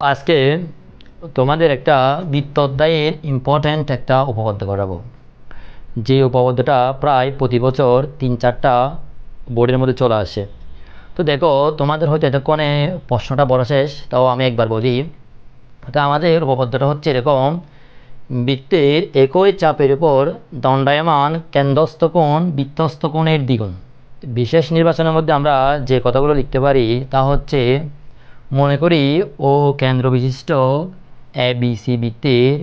আজকে তোমাদের একটা বৃত্ত অধ্যায়ের ইম্পর্ট্যান্ট একটা উপপাদ্য করাবো যে উপপাদ্যটা প্রায় প্রতি বছর তিন চারটা বোর্ডের মধ্যে চলে আসে। তো দেখো, তোমাদের হয়তো এতক্ষণে প্রশ্নটা বড় শেষ, তাও আমি একবার বলি। তো আমাদের উপপাদ্যটা হচ্ছে এরকম, বৃত্তের একই চাপের উপর দণ্ডায়মান কেন্দ্রস্থ কোণ বৃত্তস্থ কোণের দ্বিগুণ। বিশেষ নির্বাচনের মধ্যে আমরা যে কথাগুলো লিখতে পারি, তা হচ্ছে মনে করি ও কেন্দ্র বিশিষ্ট এ বিসি বৃত্তের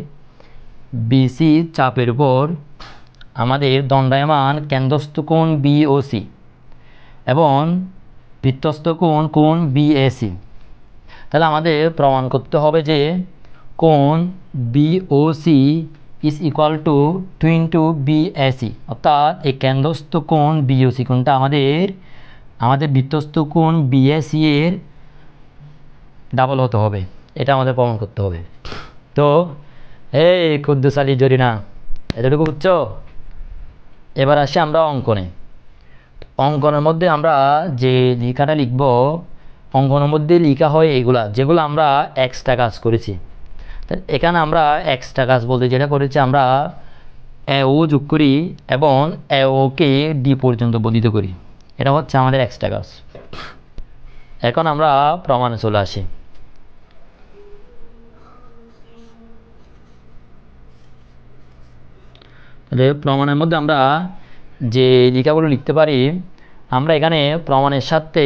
বিসি চাপের উপর আমাদের দণ্ডায়মান কেন্দ্রস্থ কোণ বিওসি এবং বৃত্তস্থ কোণ কোণ বিএসি তাহলে আমাদের প্রমাণ করতে হবে যে কোণ BOC is equal to two in to B into BAC অর্থাৎ এই কেন্দ্রস্থ কোণ বিওসি কোণটা আমাদের আমাদের বৃত্তস্থ কোণ বিএসি এর ডাবল হতে হবে। এটা আমাদের প্রমাণ করতে হবে। তো, এই কুদ্দুস জরিনা, এতটুকু বুঝছ? এবার আসি আমরা অঙ্কনে। অঙ্কনের মধ্যে আমরা যে লেখাটা লিখব, অঙ্কনের মধ্যে লেখা হয় এগুলা, যেগুলো আমরা এক্সট্রা কাজ করেছি। এখানে আমরা এক্সট্রা কাজ বলতে যেটা করেছি, আমরা ও যোগ করি এবং ওকে ডি পর্যন্ত বর্ধিত করি। এটা হচ্ছে আমাদের এক্সট্রা কাজ। এখন আমরা প্রমাণে চলে আসি। প্রমাণের মধ্যে আমরা যে লেখাগুলো লিখতে পারি, আমরা এখানে প্রমাণের সাথে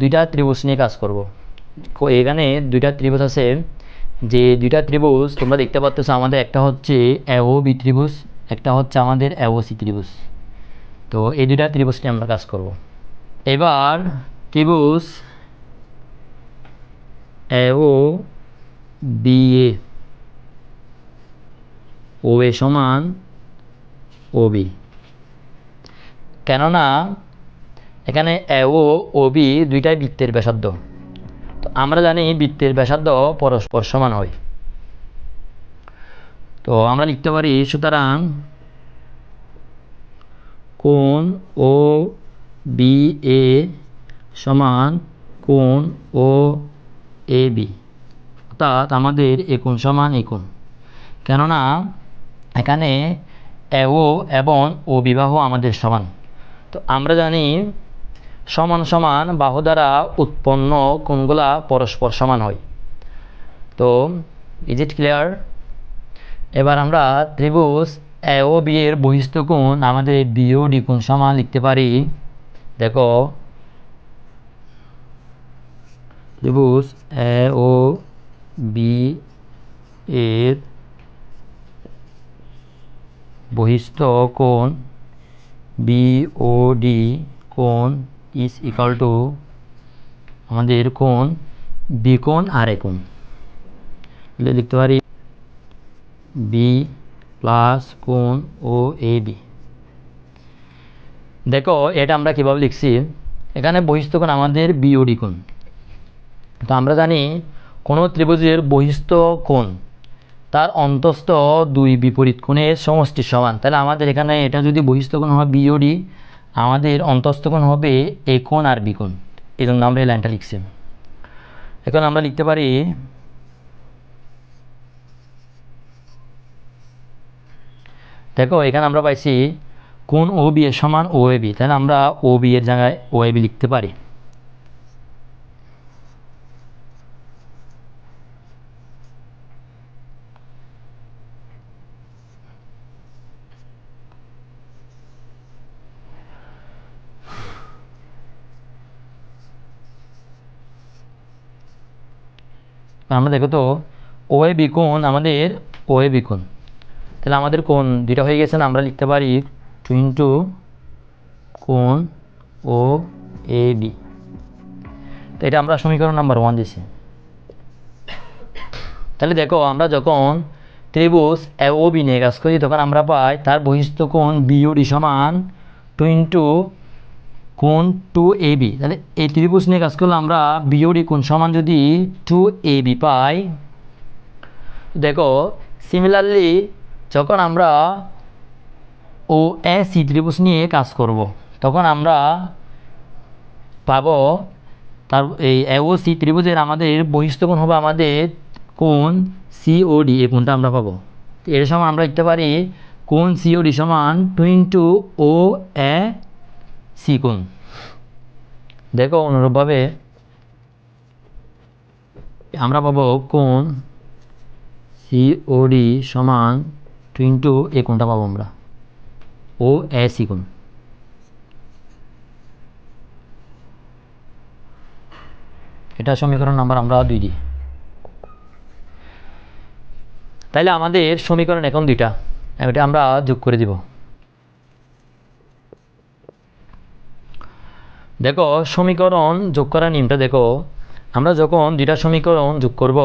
দুইটা ত্রিভুজ নিয়ে কাজ করব। এখানে দুইটা ত্রিভুজ আছে। যে দুইটা ত্রিভুজ তোমরা দেখতে পাচ্ছ আমাদের একটা হচ্ছে অ্যাও বি ত্রিভুজ, একটা হচ্ছে আমাদের এও সি ত্রিভুজ। তো এই দুইটা ত্রিভুজ নিয়ে আমরা কাজ করব। এবার ত্রিভুজ এও বি এ ও এ সমান ও বি কেননা, এখানে এও ও বি দুইটাই বৃত্তের ব্যাসার্ধ। তো আমরা জানি বৃত্তের ব্যাসার্ধ পরস্পর সমান হয়। তো আমরা লিখতে পারি, সুতরাং কোন ও বি এ সমান কোণ ও এ বি। অর্থাৎ আমাদের এ কোণ সমান এ কোণ। কেননা এখানে এও এবং ও বিবাহ আমাদের সমান। তো আমরা জানি সমান সমান বাহু দ্বারা উৎপন্ন কোণগুলা পরস্পর সমান হয়। তো ইজ ইট ক্লিয়ার এবার আমরা ত্রিভুজ এ ও বি এর বহিস্থ কোণ, আমাদের বিও কোণ সমান লিখতে পারি। দেখো ত্রিভুজ এ ও বি এর বহিস্থ কোণ বিওডি কোণ ইজ ইকাল টু আমাদের কোণ বি কোণ আর এ কোণ। লিখতে পারি বি প্লাস কোণ ও এ বি দেখো, এটা আমরা কীভাবে লিখছি? এখানে বহিস্থ কোণ আমাদের বিওডি কোণ। তো আমরা জানি কোনো ত্রিভুজের বহিস্থ কোণ, তার অন্তস্থ দুই বিপরীত কোণের সমষ্টি সমান। তাহলে আমাদের এখানে এটা যদি বহিস্থ কোণ হয় বিওডি আমাদের অন্তস্থ কোণ হবে এ কোণ আর বি কোণ। এই জন্য আমরা এই লাইনটা লিখছি। এখন আমরা লিখতে পারি দেখো, এখানে আমরা পাইছি কোন ও বি এর সমান ও এ বি তাহলে আমরা ও বি এর জায়গায় ও এ বি লিখতে পারি। আমরা দেখো তো ও এ বি আমাদের ও এ বি তাহলে আমাদের কোণ দুইটা হয়ে গেছে না, আমরা লিখতে পারি টু ইন্টু কোণ ও এ বি তো এটা আমরা সমীকরণ নাম্বার ওয়ান দিছি। তাহলে দেখো, আমরা যখন ত্রিভুজ ও বি নিয়ে কাজ করি, তখন আমরা পাই তার বহিস্থ কোণ বিওডি সমান টু ইন্টু কোণ টু এ বি তাহলে এই ত্রিভুজ নিয়ে কাজ করলে আমরা বিওডি কোন সমান যদি টু এ বি পাই, দেখো সিমিলারলি যখন আমরা ও এ সি ত্রিভুজ নিয়ে কাজ করব, তখন আমরা পাব তার এই এও সি ত্রিভুজের আমাদের বহিস্থ কোণ হবে আমাদের কোণ সিওডি এই কোণটা আমরা পাবো। এর সমান আমরা লিখতে পারি কোণ সিওডি সমান টু ও এ সি কোণ দেখো অনুরূপভাবে আমরা পাবো কোণ সিওডি সমান টু ইন্টু এই কোণটা পাবো আমরা। ও, এ সি কোণ এটা সমীকরণ নাম্বার আমরা দুই দিই। তাইলে আমাদের সমীকরণ এখন দুইটা, এটা আমরা যোগ করে দিব। দেখো, সমীকরণ যোগ করার নিয়মটা দেখো। আমরা যখন দুইটা সমীকরণ যোগ করব,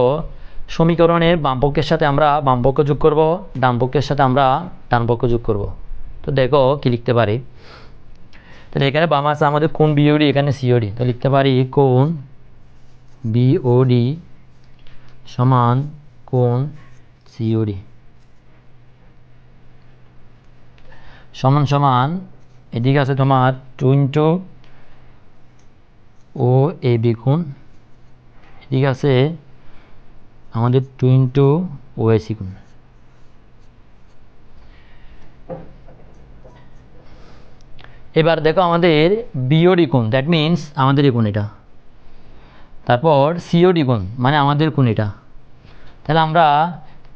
সমীকরণের বামপক্ষের সাথে আমরা বামপক্ষ যোগ করব, ডানপক্ষের সাথে আমরা ডানপক্ষ যোগ করব। তো দেখো, কি লিখতে পারি? তাহলে এখানে বাম আছে আমাদের কোন বিওডি এখানে সিওডি তো লিখতে পারি কোন বিওডি সমান কোন সিওডি সমান সমান, এদিকে আছে তোমার two into O, A B কোণ এদিকে আছে? আমাদের two into O A C এবার দেখো আমাদের বিওডি কোণ। দ্যাট মিন্স আমাদের এই কোণ এটা। তারপর সিওডি কোণ মানে আমাদের কোণ এটা। তাহলে আমরা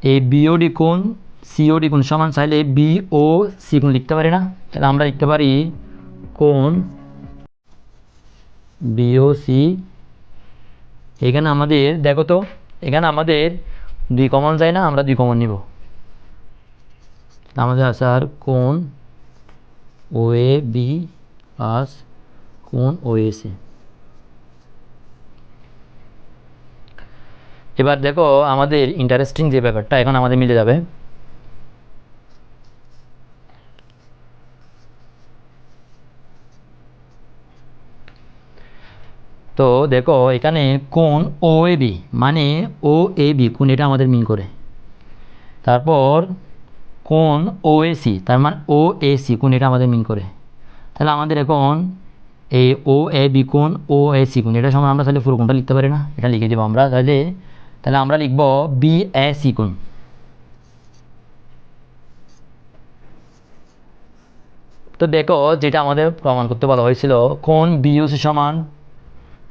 এই বিওডি কোণ সিওডি কোণ সমান চাইলে বি ও সি কোণ লিখতে পারি না। তাহলে আমরা লিখতে পারি কোণ বিও সি এখানে আমাদের, দেখো তো, এখানে আমাদের দুই কমন যায় না, আমরা দুই কমন নিব। আমাদের আছে আর কোণ ও এ বি প্লাস কোণ ও এ সি এবার দেখো আমাদের ইন্টারেস্টিং যে ব্যাপারটা, এখন আমাদের মিলে যাবে। তো দেখো এখানে কোন ও এ বি মানে ও এ বি কোন এটা আমাদের মিন করে। তারপর কোন ও এ সি তার মানে ও এ সি কোন এটা আমাদের মিন করে। তাহলে আমাদের এখন এই ও এ বি কোন ও এ সি কোন এটা সময় আমরা তাহলে পুরো কোনটা লিখতে পারি না? এটা লিখে দেবো আমরা। তাহলে তাহলে আমরা লিখব বি এ সি কোন। তো দেখো যেটা আমাদের প্রমাণ করতে বলা হয়েছিল, কোন বিইউসি সমান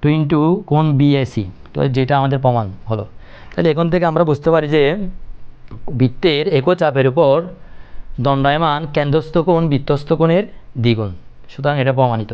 টু ইন্টু কোন বিএসি তো যেটা আমাদের প্রমাণ হলো। তাহলে এখন থেকে আমরা বুঝতে পারি যে বৃত্তের একচাপের উপর দণ্ডায়মান কেন্দ্রস্থ কোণ বৃত্তস্থ কোণের দ্বিগুণ। সুতরাং এটা প্রমাণিত।